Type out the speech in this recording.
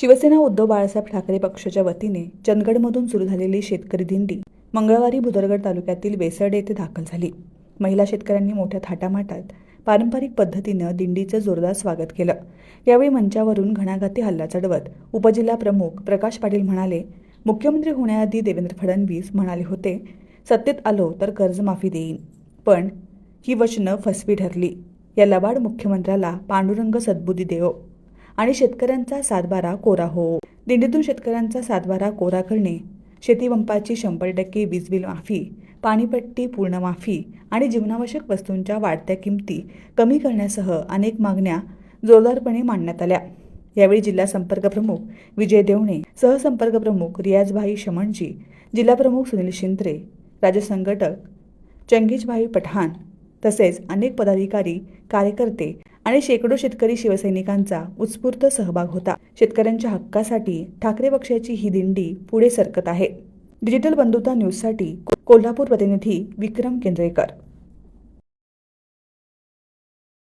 शिवसेना उद्धव बाळासाहेब ठाकरे पक्षाच्या वतीने चंदगडमधून सुरू झालेली शेतकरी दिंडी मंगळवारी भुदरगड तालुक्यातील वेसर्डे येथे दाखल झाली. महिला शेतकऱ्यांनी मोठ्या थाटामाटात पारंपरिक पद्धतीनं दिंडीचं जोरदार स्वागत केलं. यावेळी मंचावरून घणाघाती हल्ला चढवत उपजिल्हा प्रमुख प्रकाश पाटील म्हणाले मुख्यमंत्री होण्याआधी देवेंद्र फडणवीस म्हणाले होते सत्तेत आलो तर कर्जमाफी देईन. पण ही वचनं फसवी ठरली. या लबाड मुख्यमंत्र्याला पांडुरंग सद्बुद्धी देव आणि शेतकऱ्यांचा सातबारा कोरा हो. दिंडीतून शेतकऱ्यांचा सातबारा कोरा करणे शेतीपंपाची शंभर टक्के वीज बिल माफी पाणीपट्टी पूर्ण माफी आणि जीवनावश्यक वस्तूंच्या वाढत्या किमती कमी करण्यासह अनेक मागण्या जोरदारपणे मांडण्यात आल्या. यावेळी जिल्हा संपर्क प्रमुख विजय देवणे सहसंपर्क प्रमुख रियाजभाई शमणजी जिल्हाप्रमुख सुनील शिंत्रे राज्य संघटक चंगीजभाई पठाण तसेच अनेक पदाधिकारी कार्यकर्ते आणि शेकडो शेतकरी शिवसैनिकांचा उत्स्फूर्त सहभाग होता. शेतकऱ्यांच्या हक्कासाठी ठाकरे पक्षाची ही दिंडी पुढे सरकत आहे. डिजिटल बंधुता न्यूजसाठी कोल्हापूर प्रतिनिधी विक्रम केंद्रेकर.